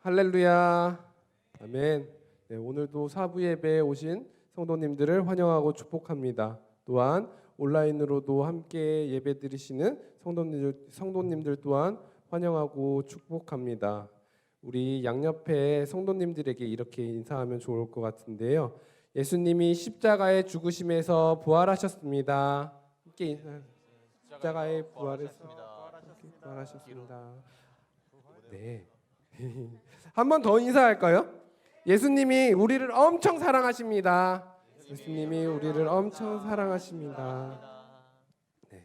할렐루야. 아멘. 네, 오늘도 사부 예배에 오신 성도님들을 환영하고 축복합니다. 또한 온라인으로도 함께 예배 드리시는 성도님들, 성도님들 또한 환영하고 축복합니다. 우리 양옆에 성도님들에게 이렇게 인사하면 좋을 것 같은데요. 예수님이 십자가의 죽으심에서 부활하셨습니다. 함께 인사. 십자가의 부활했습니다. 부활하셨습니다. 네. 한 번 더 인사할까요? 예수님이 우리를 엄청 사랑하십니다. 예수님이 우리를 엄청 사랑하십니다. 네.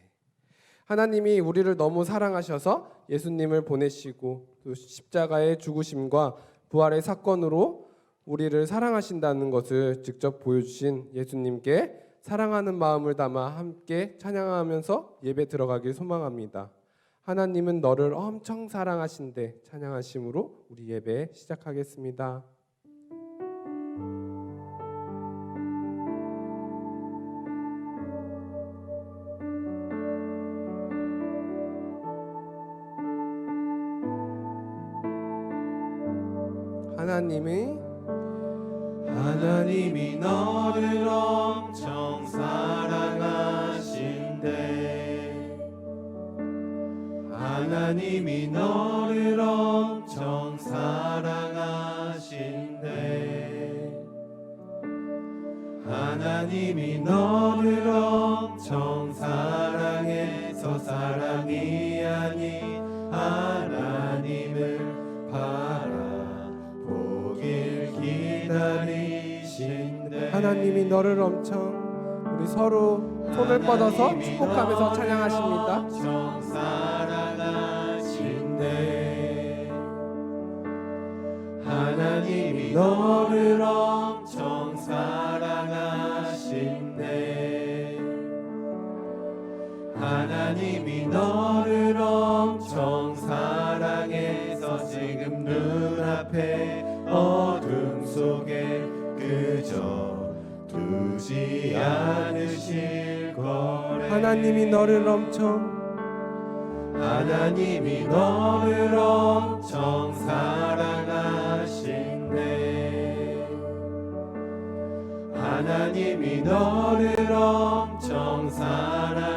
하나님이 우리를 너무 사랑하셔서 예수님을 보내시고 또 십자가의 죽으심과 부활의 사건으로 우리를 사랑하신다는 것을 직접 보여주신 예수님께 사랑하는 마음을 담아 함께 찬양하면서 예배 들어가길 소망합니다. 하나님은 너를 엄청 사랑하신대 찬양하심으로 우리 예배 시작하겠습니다. 하나님의 하나님이 너를 엄청 하나님이 너를 엄청 사랑하신대. 하나님이 너를 엄청 사랑해서 사랑이 아닌 하나님을 바라보길 기다리신대. 하나님이 너를 엄청 우리 서로 손을 뻗어서 축복하면서 찬양하십니다. 엄청 사랑하신대 하나님이 너를 엄청 사랑하신대. 하나님이 너를 엄청 사랑해서 지금 눈앞에 어둠 속에 그저 두지 않으실 거래. 하나님이 너를 엄청 하나님이 너를 엄청 사랑하신대. 하나님이 너를 엄청 사랑하신대.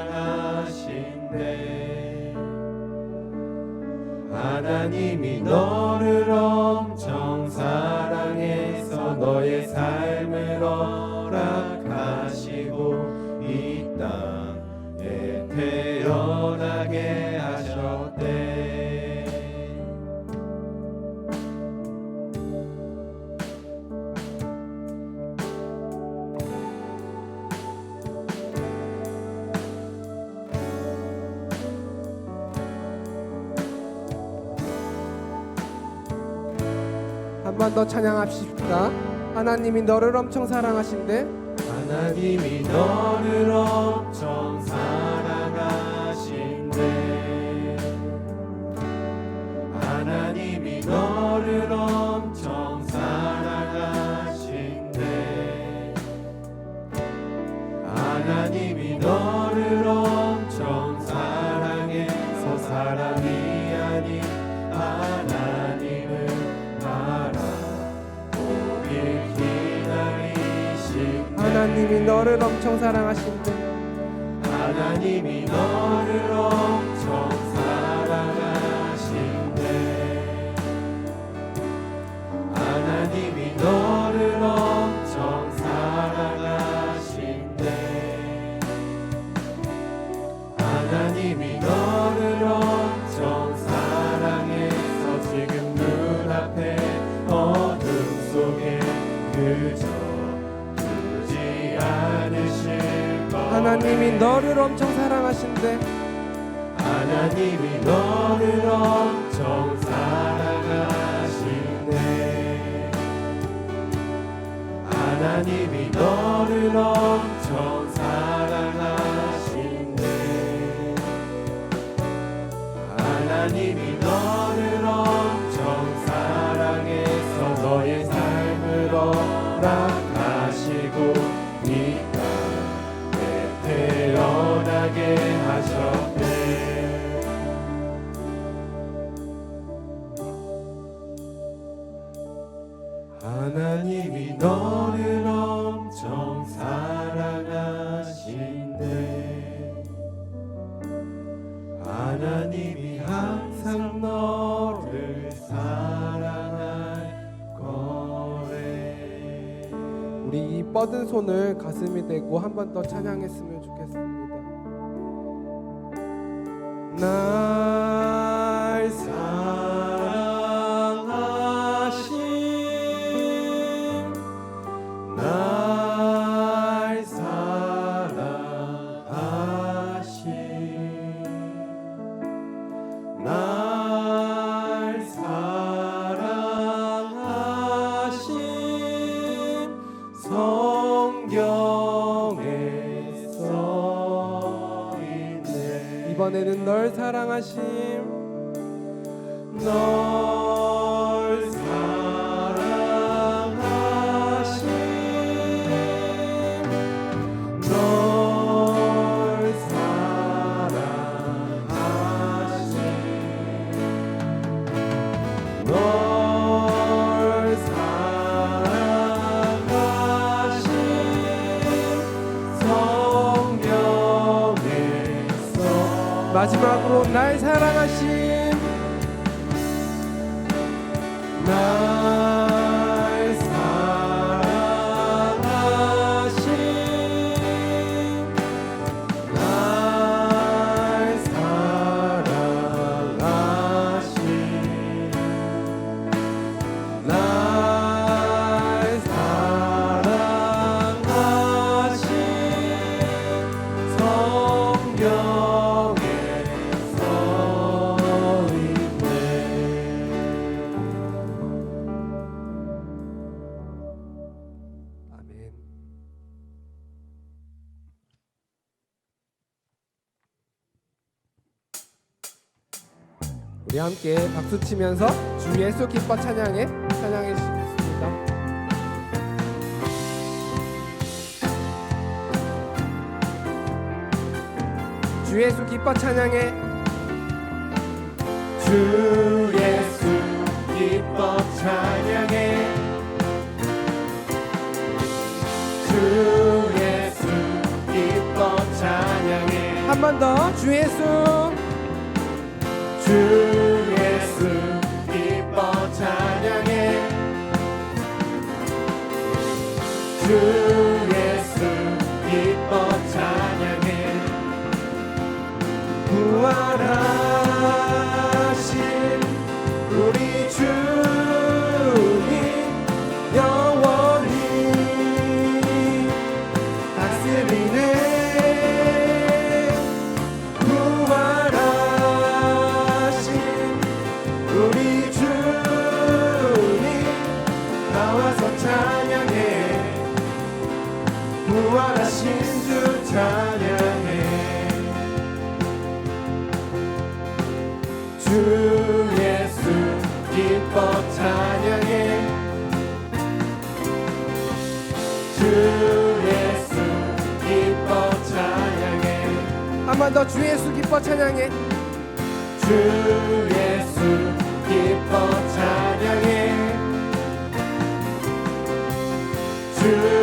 하나님이 너를 엄 번 더 찬양합시다. 하나님이 너를 엄청 사랑하신대. 하나님이 너를 엄청 사랑하신대 하나님이 너를 엄청 하나님이 너를 엄청 사랑하신대. 하나님이 너를 엄 하나님이 너를 엄 하나님이 너를 엄청 사랑하신대 하나님이 항상 너를 사랑할 거래 우리 이 뻗은 손을 가슴에 대고 한 번 더 찬양했으면 좋겠습니다. 날 사랑하심 마지막으로 날 사랑하심 우리 함께 박수 치면서 주 예수 기뻐 찬양해 찬양해 주시겠습니다. 주 예수 기뻐 찬양해. 주 예수 기뻐 찬양해. 주 예수 기뻐 찬양해. 한 번 더 주 예수. 주 한번 더 주 예수 기뻐 찬양해. 주 예수 기뻐 찬양해. 주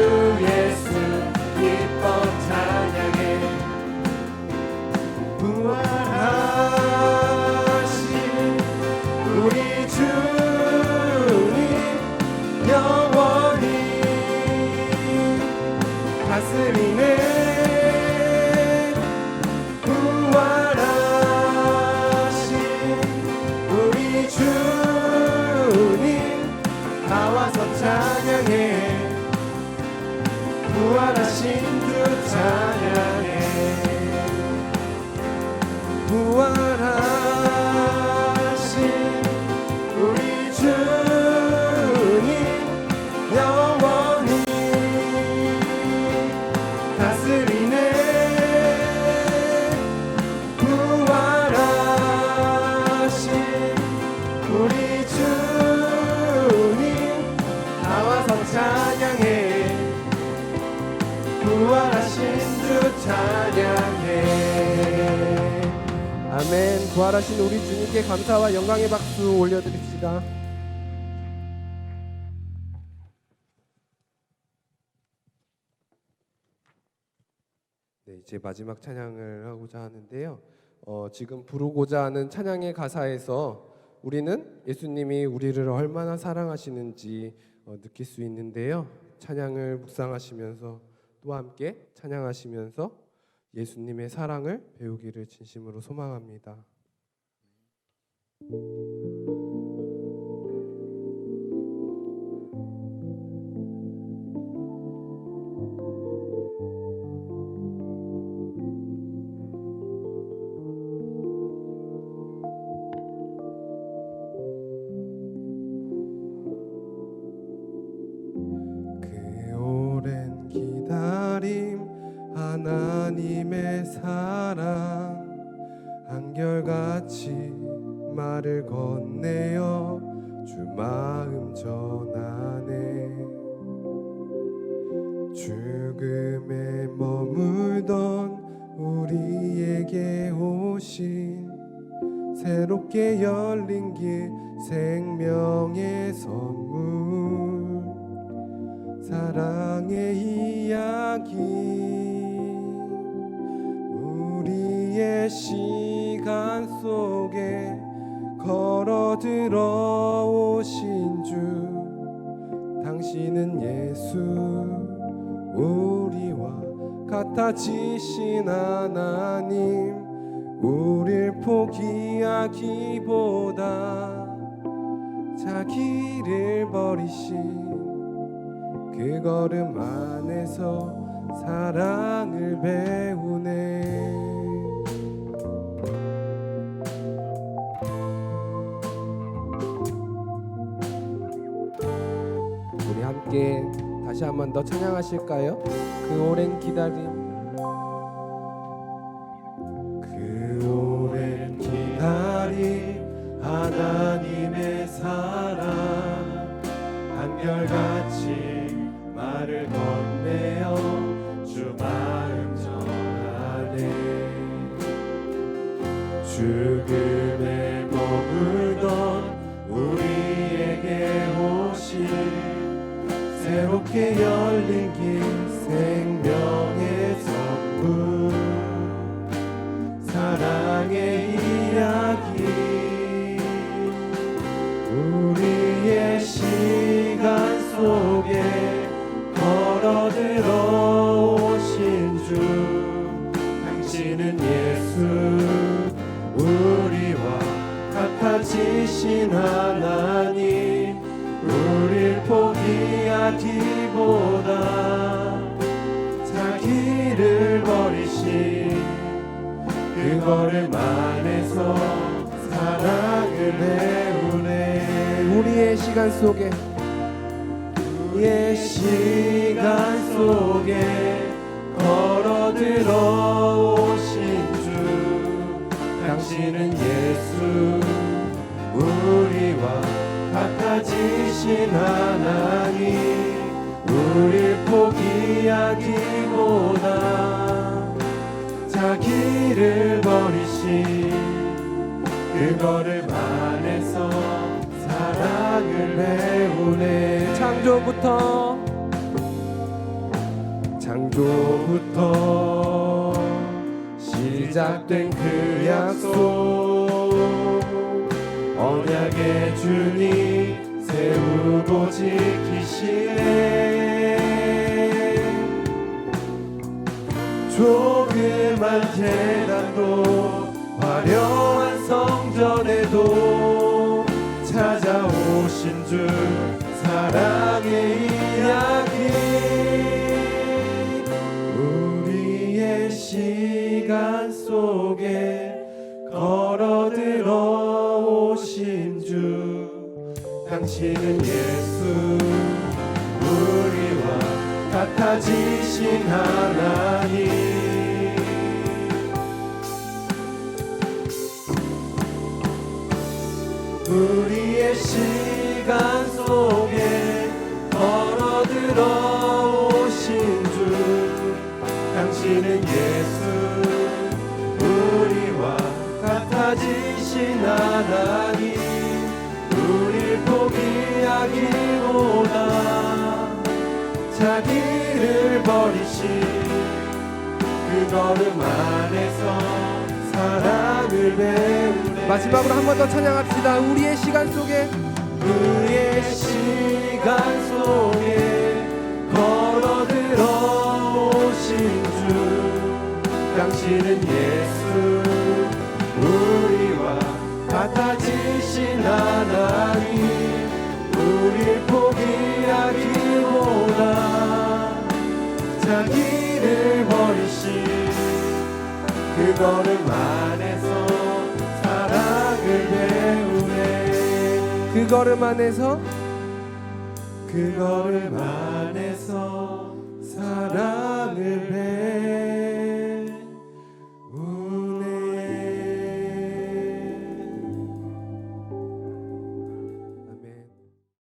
영광의 박수 올려드립시다. 네, 이제 마지막 찬양을 하고자 하는데요. 어, 지금 부르고자 하는 찬양의 가사에서 우리는 예수님이 우리를 얼마나 사랑하시는지 어, 느낄 수 있는데요. 찬양을 묵상하시면서 또 함께 찬양하시면서 예수님의 사랑을 배우기를 진심으로 소망합니다. 그 전하네. 죽음에 머물던 우리에게 오신 새롭게 열린 길 생명의 선물 사랑의 이야기. 우리의 시간 속에 걸어 들어오신 주 당신은 예수 우리와 같아지신 하나님 우릴 포기하기보다 자기를 버리신 그 걸음 안에서 사랑을 배우네 우리 함께 다시 한번 더 찬양하실까요? 그 오랜 기다림 새롭게 열린 길 생명의 선물 사랑의 이야기. 우리의 시간 속에 걸어 들어 오신 주. 당신은 예수. 우리와 같아지신 하나 포기하기보다 자기를 버리신 그 걸음 안에서 사랑을 배우네. 우리의 시간 속에 우리의 시간 속에 걸어 들어오신 주 당신은 예수 우리와 같아지신 하나님 우릴 포기하기보다 자기를 버리신 그 걸음 안에서 사랑을 배우네. 창조부터. 창조부터 시작된 그 약속 언약의 주님 세우고 지키시네 조그만 재 당신은 예수 우리와 같아지신 하나님. 우리의 시간 속에 걸어 들어 오신 주 당신은 예수 우리와 같아지신 하나님 보다 자기를 버리신 그그 걸음 안에서 사랑을 배우네 마지막으로 한 번 더 찬양합시다. 우리의 시간 속에 우리의 시간 속에 걸어 들어 오신 주 당신은 예수 우리와 같아지신 하나님 우릴 걸음 안에서 사랑을 배우네. 그 걸음 안에서? 그 걸음 안에서